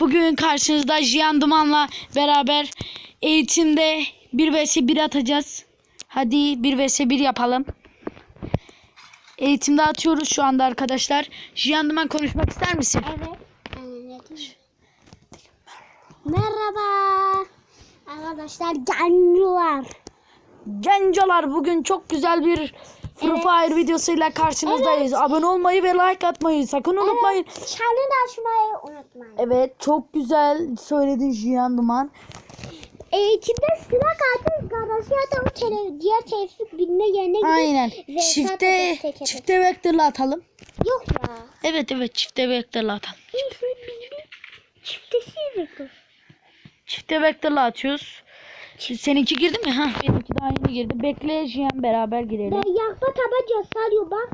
Bugün karşınızda Jiyan Duman'la beraber eğitimde 1 vs 1 atacağız. Hadi 1 vs 1 yapalım. Eğitimde atıyoruz şu anda arkadaşlar. Jiyan Duman konuşmak ister misin? Evet. Merhaba. Arkadaşlar gençler. Gencolar bugün çok güzel bir Free Evet. Fire videosuyla karşınızdayız. Abone olmayı ve like atmayı sakın unutmayın. Channel açmayı unutmayın. Evet çok güzel söyledin Jiyan Duman. Eğitimde sıra kaldı. Garajı ya da o tele, diğer telefon binme yerine gidip Aynen. ve Çifte çifte vektörle atalım. Yok ya. Evet evet çifte vektörle atalım. Çiftesi mi? Çifte vektörle atıyoruz. Seninki girdi mi? Ha, benimki daha yeni girdi. Bekle Jiyan beraber girelim. Ben yakma tabanca sarıyor. Bak,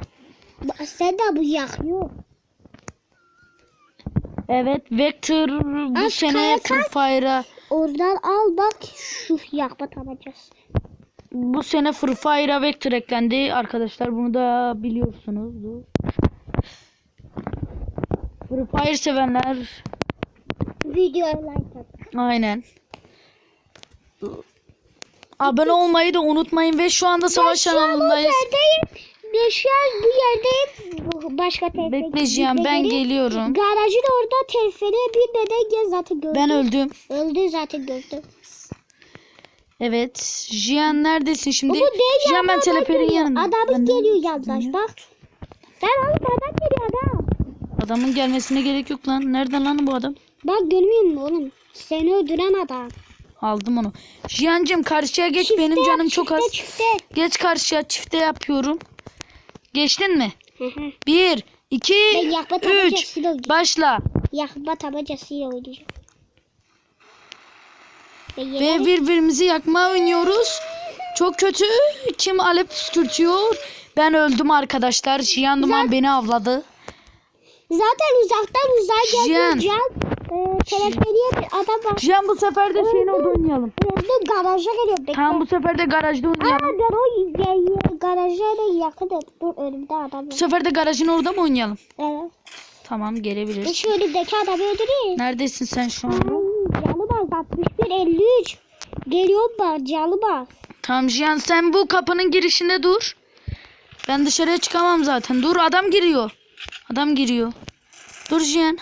Sen de bu yakıyor. Evet Vector bu Az sene Fire'a Oradan al bak şu yakma tabancası. bu sene Free Fire'a Vector eklendi. Arkadaşlar bunu da biliyorsunuz. Free Fire sevenler Videoya like at. aynen. Abone olmayı da unutmayın ve şu anda savaş alanındayız. An bu yerdeyim. Bu- Başka telefon. Bekle Jiyan ben geliyorum. Garajın orada telefonu bir beden gel zaten gördüm. Ben öldüm. Öldü zaten gördüm. Evet. Jiyan neredesin şimdi? Bu Jiyan ben geliyor. yanında. Adamın geliyor yandaş bak. Ben oğlum adam geliyor adam. Adamın gelmesine gerek yok lan. Nereden lan bu adam? Bak görmüyor musun oğlum? Seni öldüren adam. Aldım onu. Jiyancım karşıya geç. Çifte Benim yap, canım çok çifte, az. Çifte. Geç karşıya çifte yapıyorum. Geçtin mi? Bir, iki, yakma üç. tabancasıyla oynayacağım. Başla. Yakma tabancasıyla oynayacağım. Ve birbirimizi yakma oynuyoruz. Çok kötü. Kim alev püskürtüyor? Ben öldüm arkadaşlar. Jiyan Duman beni avladı. Zaten uzaktan uzağa Cihan. geldi. Can. E, teleferiye bir adam var. Jiyan bu sefer de şeyin orada oynayalım. Öldü garaja geliyor. Bekle. Tamam bu sefer de garajda Aa oynayalım. ya, ya, garaja da yakın. Dur önümde adam Bu var. sefer de garajın orada mı oynayalım? Evet. Tamam Ben gelebiliriz. şu önümdeki adamı öldüreyim. Neredesin sen şu an? Canı bak 61 53. Geliyorum bak canı bak. Tamam Jiyan sen bu kapının girişinde dur. Ben dışarıya çıkamam zaten. Dur adam giriyor. Adam giriyor. Dur Jiyan.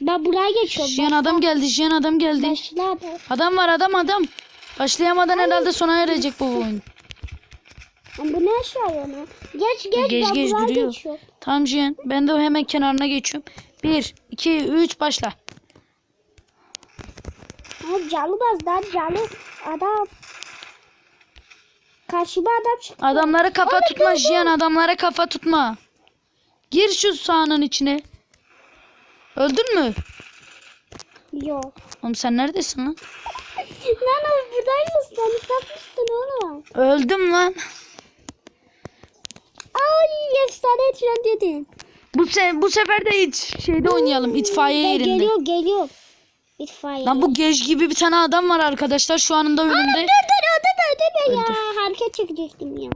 Ben buraya geçiyorum. Jiyan adam geldi. Jiyan adam geldi. Başla. Adam var adam adam. Başlayamadan herhalde sona erecek bu oyun. Bu ne aşağı yana? Geç geç, Geç, ben geç, duruyor. geçiyorum. Tamam Jiyan. Ben de hemen kenarına geçiyorum. 1, 2, 3 başla. Bas lan canı. Adam. Karşıma adam çıktı. Adamlara kafa Onu tutma. Jiyan. Adamlara kafa tutma. Gir şu sahanın içine. Öldün mü? Yok. Oğlum sen neredesin lan? Lan abi buradaymışsın. Sen yapmışsın oğlum. Öldüm lan. Ay efsane tren dedin. Bu se bu sefer de hiç şeyde oynayalım itfaiye Ben yerinde. Geliyor geliyor. İtfaiye. Lan bu gej gibi bir tane adam var arkadaşlar şu anında Dur önümde. dur ödeme ödeme ya. Hareket çekecektim ya.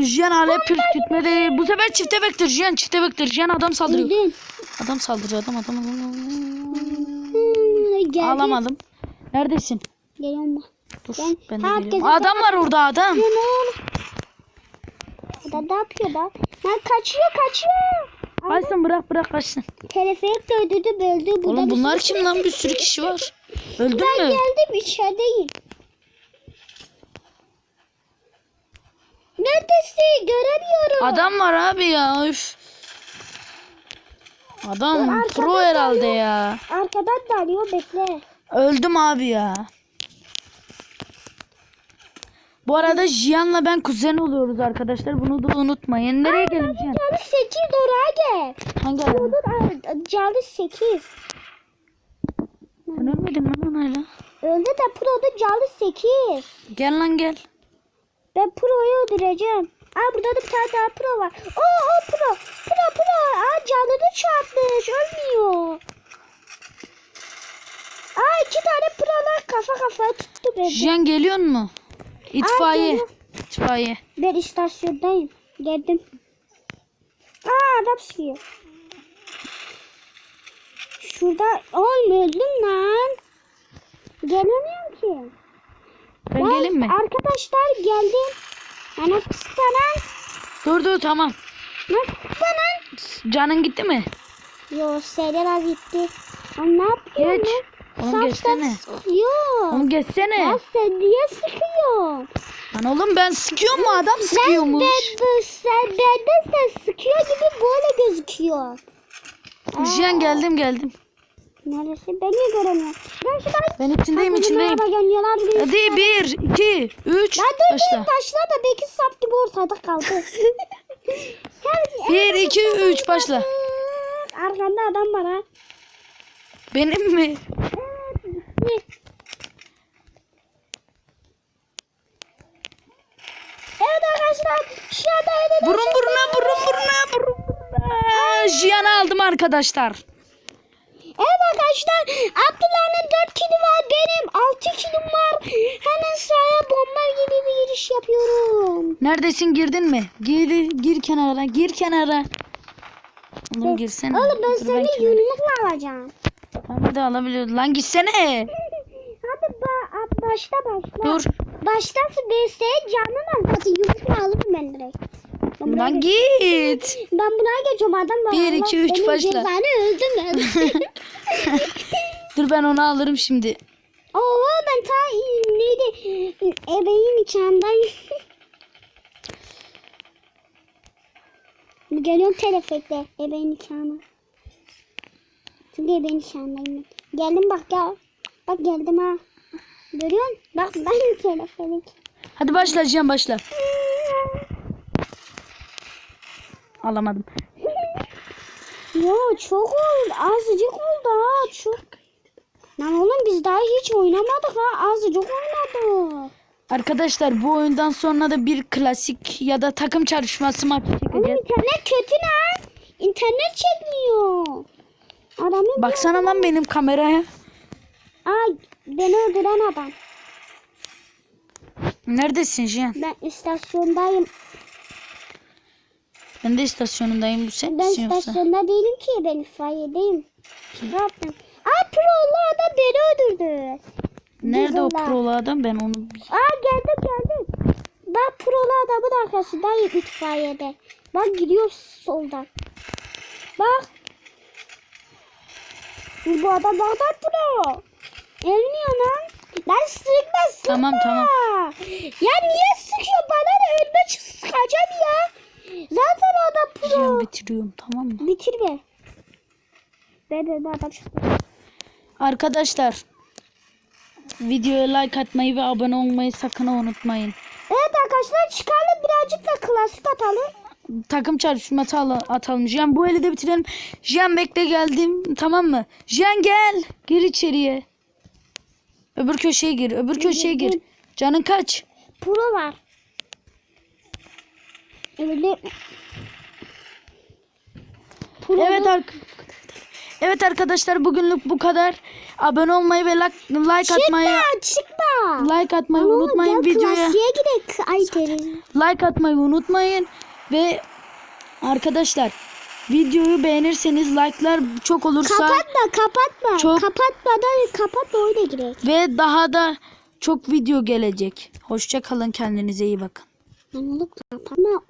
Jiyan hala pürkütmedi. Bu sefer çifte vektör Jiyan çifte vektör. Jiyan adam saldırıyor. Adam saldırıyor adam adam. adam. Hmm, geldi. Ağlamadım. Neredesin? Geliyorum ben. Dur Ben- ben de geliyorum. Adam var orada adam. Adam ne yapıyor lan? Lan kaçıyor kaçıyor. Kaçsın bırak bırak kaçsın. Teleferik de öldürdü öldü. Burada Oğlum bunlar kim lan? Bir sürü kişi var. Öldün Ben mü? geldim içerideyim. Neredesin? Göremiyorum. Adam var abi ya. Üf. Adam Dur, pro arkadan herhalde geliyor. ya. Arkadan dalıyor bekle. Öldüm abi ya. Bu arada Jiyan'la ben kuzen oluyoruz arkadaşlar. Bunu da unutmayın. Nereye Jiyan? Canı 8 oraya gel. Hangi? Onun canı 8. Ben ölmedim lan onayla. Öldü de Pro'nun canı 8. Gel lan gel. Ben Pro'yu öldüreceğim. Aa burada da bir tane daha Pro var. Oo o Pro. Pro Pro. Aa canını çarpmış. Ölmüyor. Aa iki tane Pro'lar kafa kafaya tuttu beni. Jiyan geliyor mu? İtfaiye. geliyor. İtfaiye. Ben istasyondayım. Geldim. Aa adam sıkıyor. Şurada oğlum öldüm lan. Gelemiyorum ki. Ben geleyim mi? Arkadaşlar geldim. Bana kıskanan. Dur dur tamam. Nasıl kıskanan? Canın gitti mi? Yo Serdar gitti. Lan ne yapıyorsun Geç. Oğlum Saçtan geçsene. sıkıyor. Oğlum geçsene. Ya sen niye sıkıyorsun? Lan oğlum ben sıkıyorum mu adam sıkıyormuş. Ben de, sen benden sen sıkıyor gibi böyle gözüküyor. Jiyan geldim geldim. Neresi? Ben niye göremiyorum? Ben şuradan... Ben içindeyim Hadi içindeyim. geliyorlar. Bir- Hadi bir, iki, üç, dur başla. dur başla da belki sap gibi ortada kaldı. Sen- Bir, iki, üç, başla. Arkanda adam var ha. Benim mi? Evet arkadaşlar şu anda Burun buruna, burun buruna, burun buruna. Jiyan'ı aldım arkadaşlar. Arkadaşlar Abdullah'ın 4 kili var benim 6 kilim var. Hemen sahaya bomba gibi bir giriş yapıyorum. Neredesin girdin mi? Gir, gir kenara, gir kenara. Oğlum girsene. Oğlum ben Dur seni yumrukla alacağım. Tamam hadi alabiliyoruz. Lan gitsene. Hadi ba başla başla. Dur. Başlasın ben senin canın al. Hadi yumrukla alırım ben direkt. Ben Lan git. ben buraya geçiyorum adam var. Bir, Allah iki, üç, benim başla. cezanı öldüm. Dur ben onu alırım şimdi. Oo ben ta neydi? Ebeğin nikahındayım. Geliyorum telefekle ebeğin nikahına. Çünkü ebeğin ben. Geldim bak gel. Bak geldim ha. Görüyor musun? Bak ben teleferik. Hadi başla Cihan başla. Alamadım. Yo çok oldu. Azıcık oldu ha. Çok. Lan oğlum biz daha hiç oynamadık ha. Azıcık oynadık. Arkadaşlar bu oyundan sonra da bir klasik ya da takım çarpışması maçı Oğlum çekeceğiz. internet kötü lan. İnternet çekmiyor. Adamın Baksana lan benim kameraya. Aa beni öldüren adam. Neredesin Cihan? Ben istasyondayım. Ben de istasyonundayım bu sen Ben misin yoksa? istasyonda değilim ki. Ben itfaiyedeyim. Ne yaptım? Aa prolu adam beni öldürdü. Nerede o Güzel. prolu adam ben onu Aa geldim geldim. Ben prolu adamın arkasındayım itfaiyede. Bak gidiyor soldan. Bak. Bu adam adam pro. Ölmüyor lan. Lan sıkma sıkma. Tamam, tamam. Ya niye sıkıyor bana da ölme çık sıkacağım ya. Zaten adam pro. Cihan bitiriyorum tamam mı? Bitir be. Ben de adam çıktı. Arkadaşlar videoya like atmayı ve abone olmayı sakın unutmayın. Evet arkadaşlar çıkalım birazcık da klasik atalım. Takım çarpışması al- atalım. Cihan bu eli de bitirelim. Cihan bekle geldim tamam mı? Cihan gel. Gir içeriye. Öbür köşeye gir. Öbür köşeye gir. Canın kaç? Pro var. Öyle. Pro Evet ark Evet arkadaşlar bugünlük bu kadar. Abone olmayı ve like, like atmayı Çıkma çıkma. like atmayı Ama unutmayın gel videoya. Ay derin. Like atmayı unutmayın ve arkadaşlar videoyu beğenirseniz like'lar çok olursa Kapatma kapatma. Çok- Kapatmadan kapatma öyle girelim. ve daha da çok video gelecek. Hoşça kalın kendinize iyi bakın. Lan oğlum kapatma.